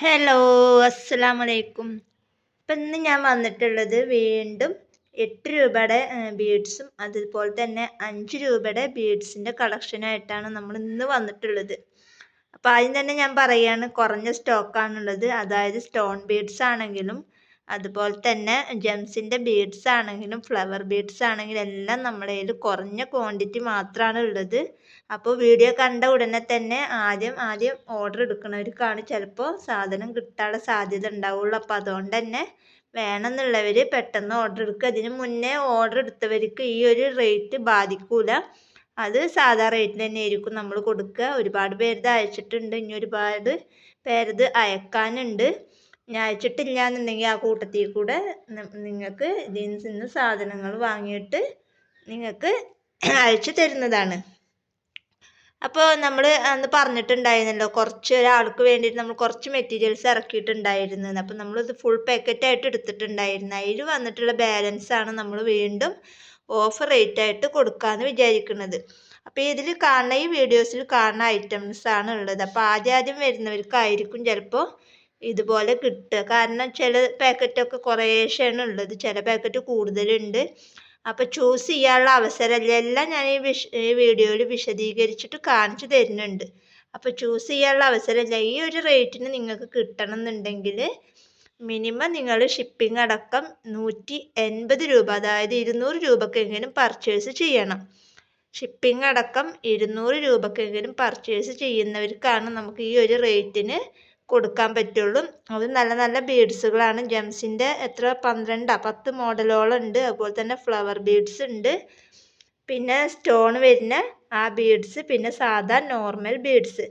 Hello അസ്സലാമു വലൈക്കും ഇപ്പം ഇന്ന് ഞാൻ വന്നിട്ടുള്ളത് വീണ്ടും എട്ട് രൂപയുടെ ബീഡ്സും അതുപോലെ തന്നെ അഞ്ച് രൂപയുടെ ബീഡ്സിന്റെ കളക്ഷനായിട്ടാണ് നമ്മൾ ഇന്ന് വന്നിട്ടുള്ളത്. അപ്പോൾ ആദ്യം തന്നെ ഞാൻ പറയുകയാണ് കുറഞ്ഞ സ്റ്റോക്കാണുള്ളത് അതായത് സ്റ്റോൺ ബീഡ്സ് ആണെങ്കിലും അതുപോലെ തന്നെ ജെംസിന്റെ ബീഡ്സ് ആണെങ്കിലും ഫ്ലവർ ബീഡ്സ് ആണെങ്കിലും എല്ലാം നമ്മുടെ കയ്യിൽ കുറഞ്ഞ ക്വാണ്ടിറ്റി മാത്രമാണ് ഉള്ളത്. അപ്പോൾ വീഡിയോ കണ്ട ഉടനെ തന്നെ ആദ്യം ആദ്യം ഓർഡർ എടുക്കുന്നവർക്കാണ് ചിലപ്പോൾ സാധനം കിട്ടാനുള്ള സാധ്യത ഉണ്ടാവുള്ളൂ. അപ്പോൾ അതുകൊണ്ട് തന്നെ വേണമെന്നുള്ളവർ പെട്ടെന്ന് ഓർഡർ എടുക്കുക. അതിന് മുന്നേ ഓർഡർ എടുത്തവർക്ക് ഈ ഒരു റേറ്റ് ബാധിക്കൂല. അത് സാധാ റേറ്റിന് തന്നെ ആയിരിക്കും നമ്മൾ കൊടുക്കുക. ഒരുപാട് പേരത് അയച്ചിട്ടുണ്ട്. ഇനി ഒരുപാട് പേരത് അയക്കാനുണ്ട്. ഞാൻ അയച്ചിട്ടില്ല എന്നുണ്ടെങ്കിൽ ആ കൂട്ടത്തിൽ കൂടെ നിങ്ങൾക്ക് ഇതിൽ നിന്ന് സാധനങ്ങൾ വാങ്ങിയിട്ട് നിങ്ങൾക്ക് അയച്ചു തരുന്നതാണ്. അപ്പോൾ നമ്മൾ അന്ന് പറഞ്ഞിട്ടുണ്ടായിരുന്നല്ലോ കുറച്ച് ഒരാൾക്ക് വേണ്ടിയിട്ട് നമ്മൾ കുറച്ച് മെറ്റീരിയൽസ് ഇറക്കിയിട്ടുണ്ടായിരുന്നു അപ്പോൾ നമ്മളിത് ഫുൾ പാക്കറ്റായിട്ട് എടുത്തിട്ടുണ്ടായിരുന്നു. അതിൽ വന്നിട്ടുള്ള ബാലൻസ് ആണ് നമ്മൾ വീണ്ടും ഓഫർ റേറ്റ് ആയിട്ട് കൊടുക്കാമെന്ന് വിചാരിക്കുന്നത്. അപ്പോൾ ഇതിൽ കാണുന്ന ഈ വീഡിയോസിൽ കാണുന്ന ഐറ്റംസ് ആണ് ഉള്ളത്. അപ്പോൾ ആദ്യം ആദ്യം വരുന്നവർക്കായിരിക്കും ചിലപ്പോൾ ഇതുപോലെ കിട്ടുക. കാരണം ചില പാക്കറ്റൊക്കെ കുറേശ്ശെയാണ് ഉള്ളത്. ചില പാക്കറ്റ് കൂടുതലുണ്ട്. അപ്പോൾ ചൂസ് ചെയ്യാനുള്ള അവസരമല്ല എല്ലാം ഞാൻ ഈ വിഷ ഈ വീഡിയോയിൽ വിശദീകരിച്ചിട്ട് കാണിച്ചു തരുന്നുണ്ട്. അപ്പോൾ ചൂസ് ചെയ്യാനുള്ള അവസരമില്ല ഈ ഒരു റേറ്റിന് നിങ്ങൾക്ക് കിട്ടണം എന്നുണ്ടെങ്കിൽ മിനിമം നിങ്ങൾ ഷിപ്പിംഗ് അടക്കം നൂറ്റി എൺപത് രൂപ അതായത് ഇരുന്നൂറ് രൂപക്കെങ്കിലും പർച്ചേസ് ചെയ്യണം. ഷിപ്പിംഗ് അടക്കം ഇരുന്നൂറ് രൂപക്കെങ്കിലും പർച്ചേസ് ചെയ്യുന്നവർക്കാണ് നമുക്ക് ഈ ഒരു റേറ്റിന് കൊടുക്കാൻ പറ്റുള്ളൂ. അത് നല്ല നല്ല ബീഡ്സുകളാണ്. ജെംസിന്റെ എത്ര? പന്ത്രണ്ടാ? പത്ത് മോഡലോളം ഉണ്ട്. അതുപോലെ തന്നെ ഫ്ലവർ ബീഡ്സ് ഉണ്ട്. പിന്നെ സ്റ്റോൺ വരുന്ന ആ ബീഡ്സ് പിന്നെ സാധാ നോർമൽ ബീഡ്സ്.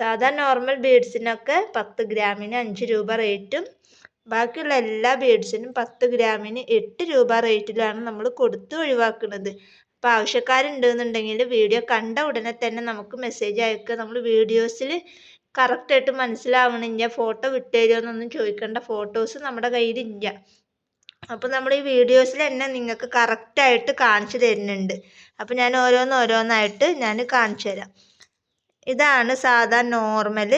സാധാ നോർമൽ ബീഡ്സിനൊക്കെ പത്ത് ഗ്രാമിന് അഞ്ച് രൂപ റേറ്റും ബാക്കിയുള്ള എല്ലാ ബീഡ്സിനും പത്ത് ഗ്രാമിന് എട്ട് രൂപ റേറ്റിലാണ് നമ്മൾ കൊടുത്ത് ഒഴിവാക്കുന്നത്. അപ്പോൾ ആവശ്യക്കാരുണ്ടെന്നുണ്ടെങ്കിൽ വീഡിയോ കണ്ട ഉടനെ തന്നെ നമുക്ക് മെസ്സേജ് അയക്കുക. നമ്മൾ വീഡിയോസിൽ കറക്റ്റായിട്ട് മനസ്സിലാവണില്ല ഫോട്ടോ വിട്ടുതരുമെന്നൊന്നും ചോദിക്കേണ്ട. ഫോട്ടോസ് നമ്മുടെ കയ്യിലില്ല. അപ്പോൾ നമ്മൾ ഈ വീഡിയോസിൽ തന്നെ നിങ്ങൾക്ക് കറക്റ്റായിട്ട് കാണിച്ചു തരുന്നുണ്ട്. അപ്പോൾ ഞാൻ ഓരോന്ന് ഓരോന്നായിട്ട് ഞാൻ കാണിച്ചു തരാം. ഇതാണ് സാധാ നോർമൽ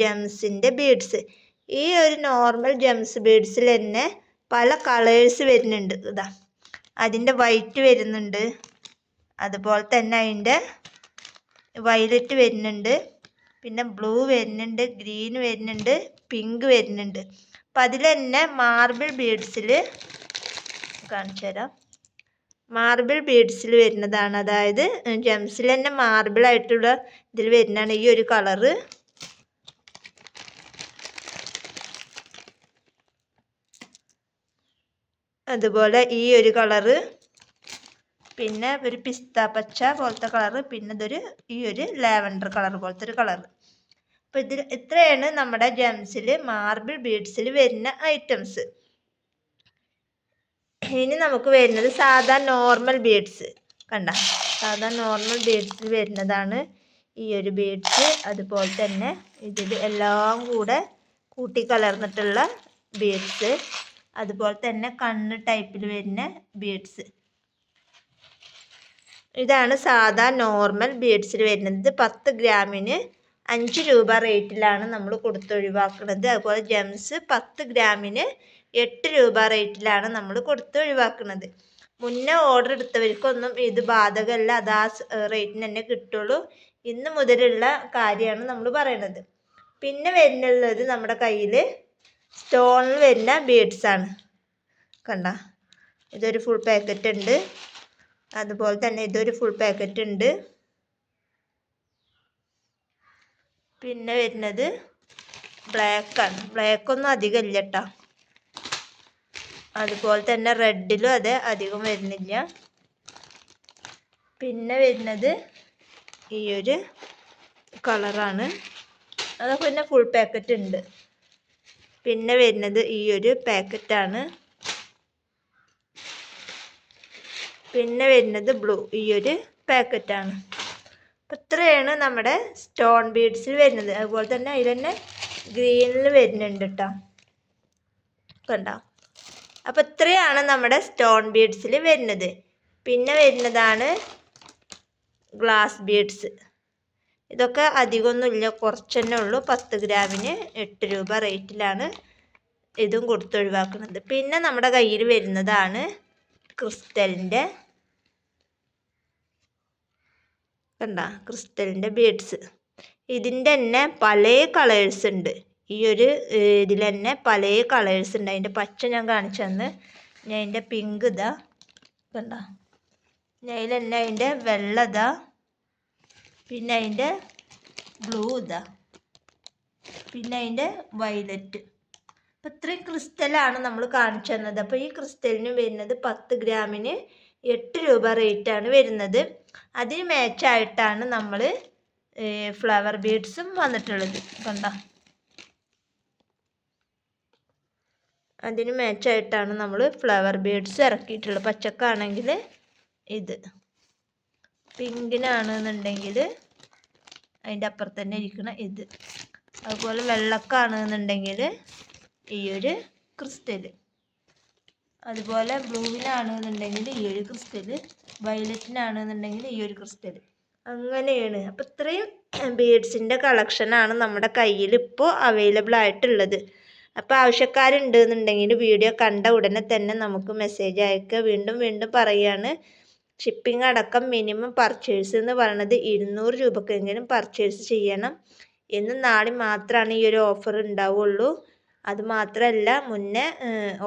ജംസിന്റെ ബീഡ്സ്. ഈ ഒരു നോർമൽ ജംസ് ബീഡ്സിൽ തന്നെ പല കളേഴ്സ് വരുന്നുണ്ട്. ഇതാ അതിന്റെ വൈറ്റ് വരുന്നുണ്ട്. അതുപോലെ തന്നെ അതിന്റെ വയലറ്റ് വരുന്നുണ്ട്. പിന്നെ ബ്ലൂ വരുന്നുണ്ട് ഗ്രീൻ വരുന്നുണ്ട് പിങ്ക് വരുന്നുണ്ട്. അപ്പം അതിൽ തന്നെ മാർബിൾ ബീഡ്സിൽ കാണിച്ചു തരാം. മാർബിൾ ബീഡ്സിൽ വരുന്നതാണ്. അതായത് ജെംസിൽ തന്നെ മാർബിൾ ആയിട്ടുള്ള ഇതിൽ വരുന്നതാണ് ഈ ഒരു കളറ് അതുപോലെ ഈ ഒരു കളറ് പിന്നെ ഒരു പിസ്ത പച്ച പോലത്തെ കളറ് പിന്നെ ഇതൊരു ഈ ഒരു ലാവൻഡർ കളർ പോലത്തെ ഒരു കളർ അപ്പോൾ ഇതിൽ ഇത്രയാണ് നമ്മുടെ ജെംസിൽ മാർബിൾ ബീഡ്സിൽ വരുന്ന ഐറ്റംസ് ഇനി നമുക്ക് വരുന്നത് സാധാ നോർമൽ ബീഡ്സ് കണ്ട? സാധാ നോർമൽ ബീഡ്സിൽ വരുന്നതാണ് ഈ ഒരു ബീഡ്സ് അതുപോലെ തന്നെ ഇതിൽ എല്ലാം കൂടെ കൂട്ടിക്കലർന്നിട്ടുള്ള ബീഡ്സ് അതുപോലെ തന്നെ കണ്ണ് ടൈപ്പിൽ വരുന്ന ബീഡ്സ് ഇതാണ് സാധാ നോർമൽ ബീഡ്സിൽ വരുന്നത്. പത്ത് ഗ്രാമിന് അഞ്ച് രൂപ റേറ്റിലാണ് നമ്മൾ കൊടുത്തൊഴിവാക്കുന്നത്. അതുപോലെ ജെംസ് പത്ത് ഗ്രാമിന് എട്ട് രൂപ റേറ്റിലാണ് നമ്മൾ കൊടുത്തൊഴിവാക്കുന്നത്. മുന്നേ ഓർഡർ എടുത്തവർക്കൊന്നും ഇത് ബാധകമല്ല. അത് ആ റേറ്റിന് തന്നെ കിട്ടുള്ളൂ. ഇന്ന് മുതലുള്ള കാര്യമാണ് നമ്മൾ പറയണത്. പിന്നെ വരുന്നുള്ളത് നമ്മുടെ കയ്യിൽ സ്റ്റോണിൽ വരുന്ന ബീഡ്സാണ് കണ്ട? ഇതൊരു ഫുൾ പാക്കറ്റ് ഉണ്ട്. അതുപോലെ തന്നെ ഇതൊരു ഫുൾ പാക്കറ്റ് ഉണ്ട്. പിന്നെ വരുന്നത് ബ്ലാക്കാണ് ബ്ലാക്കൊന്നും അധികം ഇല്ല കേട്ടോ അതുപോലെ തന്നെ റെഡിലും അതെ അധികം വരുന്നില്ല. പിന്നെ വരുന്നത് ഈ ഒരു കളറാണ് അതൊക്കെ പിന്നെ ഫുൾ പാക്കറ്റ് ഉണ്ട്. പിന്നെ വരുന്നത് ഈ ഒരു പാക്കറ്റാണ് പിന്നെ വരുന്നത് ബ്ലൂ ഈ ഒരു പാക്കറ്റാണ് അപ്പം ഇത്രയാണ് നമ്മുടെ സ്റ്റോൺ ബീഡ്സിൽ വരുന്നത്. അതുപോലെ തന്നെ അതിൽ തന്നെ ഗ്രീനിൽ വരുന്നുണ്ട് കേട്ടോ കണ്ടോ? അപ്പോൾ ഇത്രയാണ് നമ്മുടെ സ്റ്റോൺ ബീഡ്സിൽ വരുന്നത്. പിന്നെ വരുന്നതാണ് ഗ്ലാസ് ബീഡ്സ് ഇതൊക്കെ അധികമൊന്നുമില്ല. കുറച്ച് തന്നെ ഉള്ളൂ. പത്ത് ഗ്രാമിന് എട്ട് രൂപ റേറ്റിലാണ് ഇതും കൊടുത്തൊഴിവാക്കുന്നത് പിന്നെ നമ്മുടെ കയ്യിൽ വരുന്നതാണ് ക്രിസ്റ്റലിന്റെ കണ്ട ക്രിസ്റ്റലിന്റെ ബീഡ്സ്. ഇതിന്റെ തന്നെ പല കളേഴ്സ് ഉണ്ട്. ഈ ഒരു ഇതിൽ തന്നെ പല കളേഴ്സ് ഉണ്ട്. അതിന്റെ പച്ച ഞാൻ കാണിച്ചു തന്ന്. ഞാൻ അതിന്റെ പിങ്ക് ഇതാ കണ്ട. ഞാൻ തന്നെ അതിന്റെ വെള്ള ഇതാ. പിന്നെ അതിന്റെ ബ്ലൂ ഇതാ. പിന്നെ അതിന്റെ വയലറ്റ്. അപ്പം ഇത്രയും ക്രിസ്റ്റലാണ് നമ്മൾ കാണിച്ചു തന്നത്. അപ്പോൾ ഈ ക്രിസ്റ്റലിന് വരുന്നത് പത്ത് ഗ്രാമിന് എട്ട് രൂപ റേറ്റാണ് വരുന്നത്. അതിന് മാച്ചായിട്ടാണ് നമ്മൾ ഫ്ലവർ ബീഡ്സും വന്നിട്ടുള്ളത്. കണ്ട? അതിന് മാച്ചായിട്ടാണ് നമ്മൾ ഫ്ലവർ ബീഡ്സ് ഇറക്കിയിട്ടുള്ളത്. പച്ചക്കാണെങ്കിൽ ഇത്. പിങ്കിനാണെന്നുണ്ടെങ്കിൽ അതിന്റെ അപ്പുറത്ത് തന്നെ ഇരിക്കണം ഇത്. അതുപോലെ വെള്ളക്കാണെന്നുണ്ടെങ്കിൽ ഈ ഒരു ക്രിസ്റ്റൽ അതുപോലെ ബ്ലൂവിനാണെന്നുണ്ടെങ്കിൽ ഈ ഒരു ക്രിസ്റ്റൽ വയലറ്റിനാണെന്നുണ്ടെങ്കിൽ ഈ ഒരു ക്രിസ്റ്റൽ അങ്ങനെയാണ്. അപ്പം ഇത്രയും ബീഡ്സിന്റെ കളക്ഷനാണ് നമ്മുടെ കയ്യിൽ ഇപ്പോൾ അവൈലബിൾ ആയിട്ടുള്ളത് അപ്പോൾ ആവശ്യക്കാരുണ്ട് എന്നുണ്ടെങ്കിൽ വീഡിയോ കണ്ട ഉടനെ തന്നെ നമുക്ക് മെസ്സേജ് അയക്കുക. വീണ്ടും വീണ്ടും പറയുകയാണ് ഷിപ്പിംഗ് അടക്കം മിനിമം പർച്ചേസ് എന്ന് പറയുന്നത് ഇരുന്നൂറ് രൂപക്കെങ്കിലും പർച്ചേസ് ചെയ്യണം. എന്നും നാളെ മാത്രമാണ് ഈ ഒരു ഓഫർ ഉണ്ടാവുള്ളൂ അത് മാത്രമല്ല മുന്നേ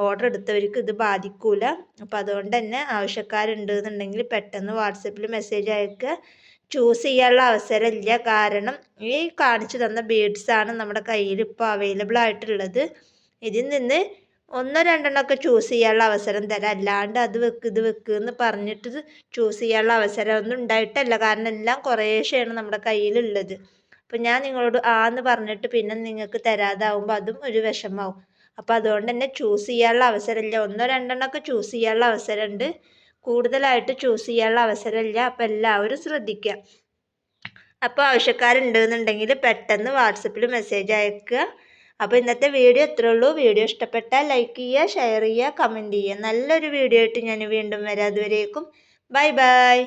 ഓർഡർ എടുത്തവർക്ക് ഇത് ബാധിക്കൂല. അപ്പോൾ അതുകൊണ്ട് തന്നെ ആവശ്യക്കാരുണ്ട് എന്നുണ്ടെങ്കിൽ പെട്ടെന്ന് വാട്സപ്പിൽ മെസ്സേജ് അയക്കുക ചൂസ് ചെയ്യാനുള്ള അവസരമില്ല. കാരണം ഈ കാണിച്ചു തന്ന ബീഡ്സാണ് നമ്മുടെ കയ്യിൽ ഇപ്പോൾ അവൈലബിൾ ആയിട്ടുള്ളത്. ഇതിൽ നിന്ന് ഒന്നോ രണ്ടെണ്ണമൊക്കെ ചൂസ് ചെയ്യാനുള്ള അവസരം തരാം. അല്ലാണ്ട് അത് വെക്ക് ഇത് വെക്ക് എന്ന് പറഞ്ഞിട്ട് ചൂസ് ചെയ്യാനുള്ള അവസരം ഒന്നും ഉണ്ടായിട്ടല്ല. കാരണം എല്ലാം കുറേശ്ശെയാണ് നമ്മുടെ കയ്യിലുള്ളത്. അപ്പം ഞാൻ നിങ്ങളോട് ആ എന്ന് പറഞ്ഞിട്ട് പിന്നെ നിങ്ങൾക്ക് തരാതാവുമ്പോൾ അതും ഒരു വിഷമാവും. അപ്പോൾ അതുകൊണ്ട് തന്നെ ചൂസ് ചെയ്യാനുള്ള അവസരമില്ല. ഒന്നോ രണ്ടെണ്ണമൊക്കെ ചൂസ് ചെയ്യാനുള്ള അവസരമുണ്ട്. കൂടുതലായിട്ട് ചൂസ് ചെയ്യാനുള്ള അവസരമില്ല. അപ്പോൾ എല്ലാവരും ശ്രദ്ധിക്കുക. അപ്പോൾ ആവശ്യക്കാരുണ്ടെന്നുണ്ടെങ്കിൽ പെട്ടെന്ന് വാട്സപ്പിൽ മെസ്സേജ് അയക്കുക. അപ്പോൾ ഇന്നത്തെ വീഡിയോ ഇത്രേ ഉള്ളൂ. വീഡിയോ ഇഷ്ടപ്പെട്ടാൽ ലൈക്ക് ചെയ്യുക ഷെയർ ചെയ്യുക കമന്റ് ചെയ്യുക. നല്ലൊരു വീഡിയോ ആയിട്ട് ഞാൻ വീണ്ടും വരാം. അതുവരേക്കും. Bye bye